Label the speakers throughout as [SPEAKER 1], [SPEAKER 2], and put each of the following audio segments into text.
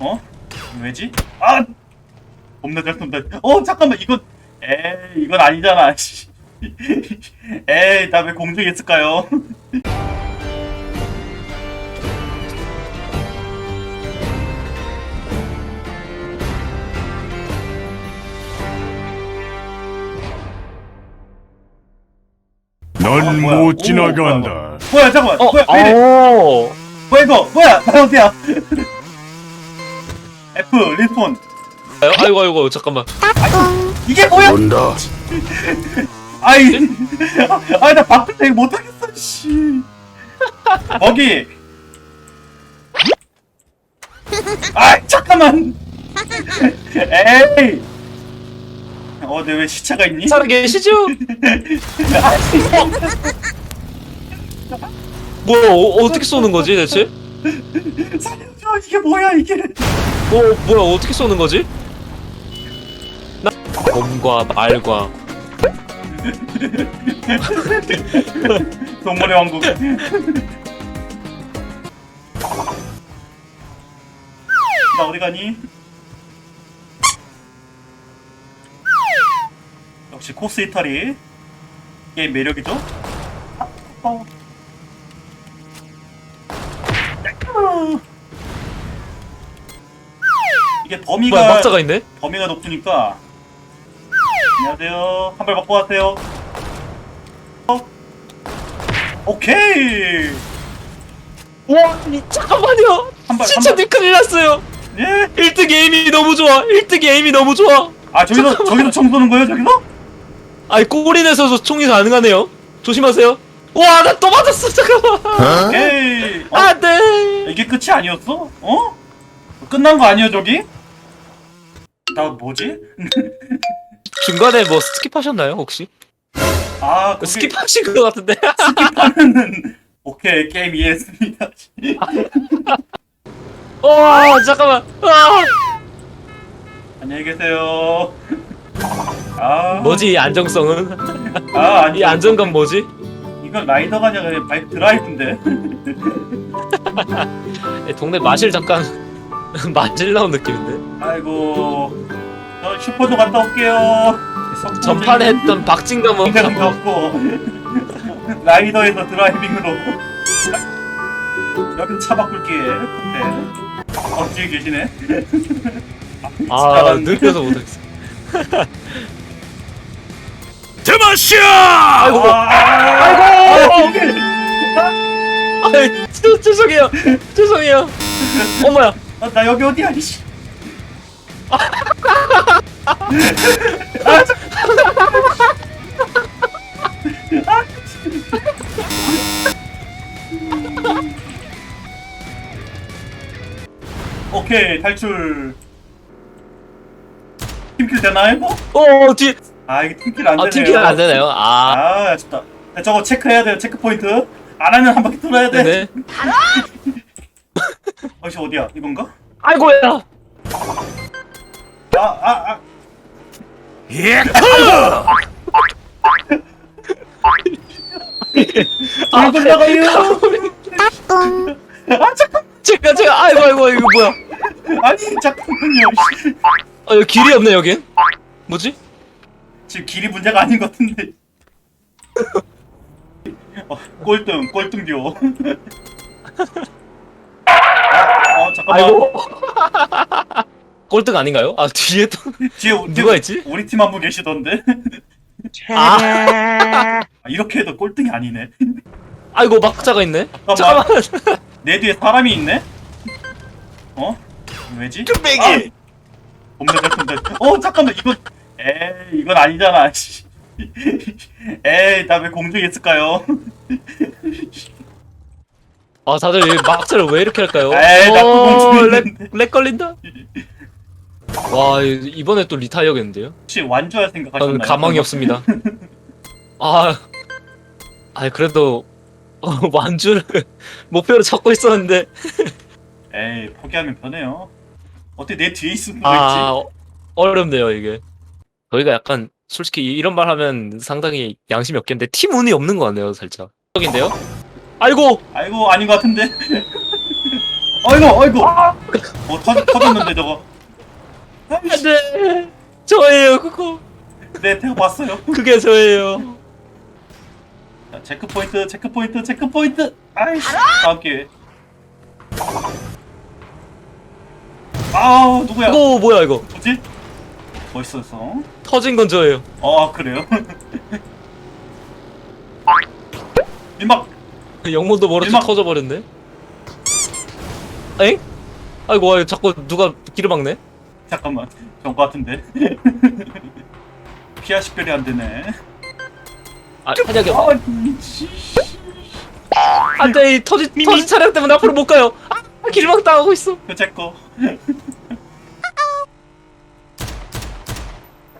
[SPEAKER 1] 어? 왜지? 아! 겁나 잘 쏜다. 어, 잠깐만, 이건, 에이, 이건 아니잖아, 씨. 에이, 나 왜 공중에 있을까요?
[SPEAKER 2] 넌
[SPEAKER 1] 어, 뭐야?
[SPEAKER 2] 못
[SPEAKER 1] 오,
[SPEAKER 2] 지나간다.
[SPEAKER 1] 뭐야, 잠깐만,
[SPEAKER 3] 어,
[SPEAKER 1] 뭐야, 왜 이래?
[SPEAKER 3] 어.
[SPEAKER 1] 뭐야, 이거, 뭐야, 나 어디야? F, 리스폰.
[SPEAKER 3] 아유, 아이고, 아이고, 잠깐만.
[SPEAKER 1] 이게 뭐야?
[SPEAKER 2] 온다.
[SPEAKER 1] 아이, 아이, 나 바꾸자, 이거 못하겠어, 씨. 거기. 아, 잠깐만. 에이. 어, 근데 왜 시차가 있니?
[SPEAKER 3] 살아 계시죠? 뭐야, 어, 어떻게 쏘는 거지, 대체?
[SPEAKER 1] 살려줘, 이게 뭐야, 이게.
[SPEAKER 3] 어, 뭐야, 어떻게 쏘는 거지? 나 검과 말과
[SPEAKER 1] 동물의 왕국. 나 어디 가니? 역시 코스 이탈이 게임 매력이죠? 어. 이게 범위가
[SPEAKER 3] 뭐야, 막자가 있네?
[SPEAKER 1] 범위가 높으니까 안녕하세요 한 발 맞고 왔어요 어? 오케이
[SPEAKER 3] 와, 이, 잠깐만요.
[SPEAKER 1] 한 발,
[SPEAKER 3] 진짜
[SPEAKER 1] 한 발.
[SPEAKER 3] 니 큰일 났어요.
[SPEAKER 1] 예?
[SPEAKER 3] 1등 에임이 너무 좋아. 1등 에임이 너무 좋아.
[SPEAKER 1] 아 저기서 저기서 총 쏘는 거예요 저기서?
[SPEAKER 3] 아이, 꼬리 내서도 총이 가능하네요. 조심하세요. 와, 나 또 맞았어. 잠깐만.
[SPEAKER 1] 오케이 어?
[SPEAKER 3] 아, 네.
[SPEAKER 1] 이게 끝이 아니었어? 어? 끝난 거 아니야 저기? 나 뭐지?
[SPEAKER 3] 중간에 뭐 스킵하셨나요, 혹시?
[SPEAKER 1] 아 거기
[SPEAKER 3] 스킵하신 것 같은데.
[SPEAKER 1] 스킵하면은 오케이 게임 이해했습니다
[SPEAKER 3] 와, 잠깐만. 아.
[SPEAKER 1] 안녕히 계세요 아
[SPEAKER 3] 뭐지, 이 안정성은?
[SPEAKER 1] 아 아니
[SPEAKER 3] 이 안정감 뭐지?
[SPEAKER 1] 이건 라이더가 아니라 그냥 바이크 드라이브인데
[SPEAKER 3] 예, 동네 마실 잠깐 나온 느낌인데
[SPEAKER 1] 아이고 저 슈퍼도 갔다 올게요
[SPEAKER 3] 전판에 했던 박진감은
[SPEAKER 1] 인간 없고 라이더에서 드라이빙으로 여긴 차 바꿀게 네. 어 뒤에 계시네
[SPEAKER 3] 아
[SPEAKER 1] 잘하는데?
[SPEAKER 3] 늙어서 못하겠어
[SPEAKER 2] 드마시아!
[SPEAKER 3] 아이고
[SPEAKER 1] 아이고
[SPEAKER 3] 아이 죄- 죄송해요 죄송해요 어머야
[SPEAKER 1] 아, 나 여기 어디야 이씨. 오케이 탈출. 팀킬 되나 이거?
[SPEAKER 3] 어 뒤에.
[SPEAKER 1] 아 이게 팀킬 안 되네요.
[SPEAKER 3] 아 팀킬은 안 되나요. 아.
[SPEAKER 1] 아 아쉽다. 야, 저거 체크해야 돼요 체크 포인트. 안 하면 한 바퀴 돌아야 돼.
[SPEAKER 3] 네네
[SPEAKER 1] 어씨 어디야? 이건가?
[SPEAKER 3] 아이고야.
[SPEAKER 1] 아 아 아,
[SPEAKER 2] 예!
[SPEAKER 1] 아, 돌 나가요. 아 잠깐
[SPEAKER 3] 제가 제가 아이고 아이고 이거 뭐야?
[SPEAKER 1] 아니 잠깐만요. 씨.
[SPEAKER 3] 아 여기 길이 없네 여긴 뭐지?
[SPEAKER 1] 지금 길이 문제가 아닌 것 같은데. 어, 꼴등 꼴등 듀오 아, 잠깐만.
[SPEAKER 3] 아이고. 꼴등 아닌가요? 아 뒤에 또
[SPEAKER 1] 뒤에 우-
[SPEAKER 3] 누가 있지?
[SPEAKER 1] 우리 팀 한 분 계시던데.
[SPEAKER 3] 아.
[SPEAKER 1] 아, 이렇게 해도 꼴등이 아니네.
[SPEAKER 3] 아이고 막자가 있네.
[SPEAKER 1] 잠깐만.
[SPEAKER 3] 잠깐만.
[SPEAKER 1] 내 뒤에 사람이 있네? 어? 왜지?
[SPEAKER 3] 뚝배기.
[SPEAKER 1] 아, 겁나 잘 쏜다 어. 잠깐만 이건 에이 이건 아니잖아. 씨. 에이 나 왜 공중에 있을까요
[SPEAKER 3] 아 다들 이 막자를 왜 이렇게 할까요?
[SPEAKER 1] 에이, 나
[SPEAKER 3] 어,
[SPEAKER 1] 구멍
[SPEAKER 3] 렉,
[SPEAKER 1] 뚫리는데.
[SPEAKER 3] 렉 걸린다. 와 이- 이번에 또 리타이어겠는데요?
[SPEAKER 1] 혹시 완주할 생각하셨나요?
[SPEAKER 3] 저는 가망이 없습니다. 아, 아 그래도 어, 완주를 목표로 잡고 있었는데
[SPEAKER 1] 에이 포기하면 편해요 어떻게 내 뒤에 수가
[SPEAKER 3] 아 어- 어렵네요 이게. 저희가 약간 솔직히 이런 말 하면 상당히 양심이 없겠는데 팀 운이 없는 것 같네요 살짝. 적인데요? 아이고.
[SPEAKER 1] 아이고 아닌 것 같은데. 아이고 아이고. 어 터, 터졌는데 저거. 아이씨,
[SPEAKER 3] 안돼 저예요 그거.
[SPEAKER 1] 네 태워 봤어요.
[SPEAKER 3] 그게 저예요.
[SPEAKER 1] 자, 체크 포인트 체크 포인트 체크 포인트. 아이씨 다음 기회. 아 누구야?
[SPEAKER 3] 이거 뭐야 이거?
[SPEAKER 1] 뭐지? 멋있었어.
[SPEAKER 3] 터진 건 저예요.
[SPEAKER 1] 아 그래요? 일막
[SPEAKER 3] 영문도 모르게
[SPEAKER 1] 일막-
[SPEAKER 3] 터져버렸네. 엥? 아이고 아이고, 자꾸 누가 길을 막네?
[SPEAKER 1] 잠깐만 저거 같은데? 피아 식별이 안 되네.
[SPEAKER 3] 아 한약이
[SPEAKER 1] 아 씨.
[SPEAKER 3] 안돼 이 터진 터진 차량 때문에 앞으로 못 가요. 아 길막 당하고 있어.
[SPEAKER 1] 그 제거.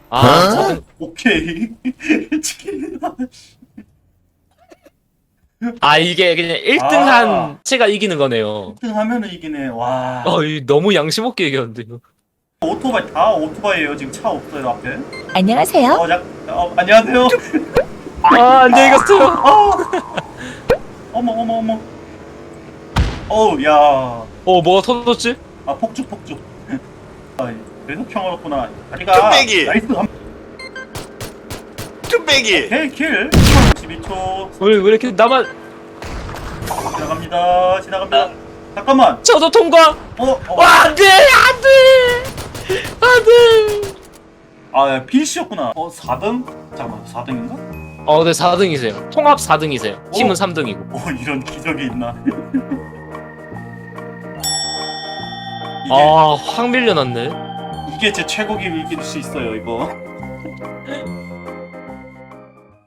[SPEAKER 3] 아
[SPEAKER 2] 어?
[SPEAKER 1] 오케이. 치킨이다
[SPEAKER 3] 아 이게 그냥 1등한
[SPEAKER 1] 아.
[SPEAKER 3] 채가 이기는 거네요.
[SPEAKER 1] 1등 하면은 이기네. 와.
[SPEAKER 3] 아이 너무 양심 없게 얘기하는데 이거.
[SPEAKER 1] 오토바이 다 오토바이예요. 지금 차 없어요 앞에.
[SPEAKER 4] 안녕하세요.
[SPEAKER 1] 어, 자, 어 안녕하세요.
[SPEAKER 3] 아 안녕히 가세요.
[SPEAKER 1] 어. 어머 어머 어머. 어우 야아
[SPEAKER 3] 어 뭐가 터졌지?
[SPEAKER 1] 폭죽 폭죽. 아, 그래서 평화롭구나. 다리가
[SPEAKER 5] 뚝배기!
[SPEAKER 1] 나이스 한 오케이 킬 12초
[SPEAKER 3] 왜, 왜 이렇게 나만
[SPEAKER 1] 지나갑니다 지나갑니다 잠깐만
[SPEAKER 3] 저도 통과
[SPEAKER 1] 어, 어.
[SPEAKER 3] 와 안돼 안돼 안돼
[SPEAKER 1] 아 B씨였구나 어 4등? 잠깐만 4등인가?
[SPEAKER 3] 어, 네 4등이세요. 통합 4등이세요. 팀은
[SPEAKER 1] 오.
[SPEAKER 3] 3등이고.
[SPEAKER 1] 어 이런 기적이 있나 이게,
[SPEAKER 3] 아, 확 밀려났네.
[SPEAKER 1] 이게 제 최고기일 수 있어요 이거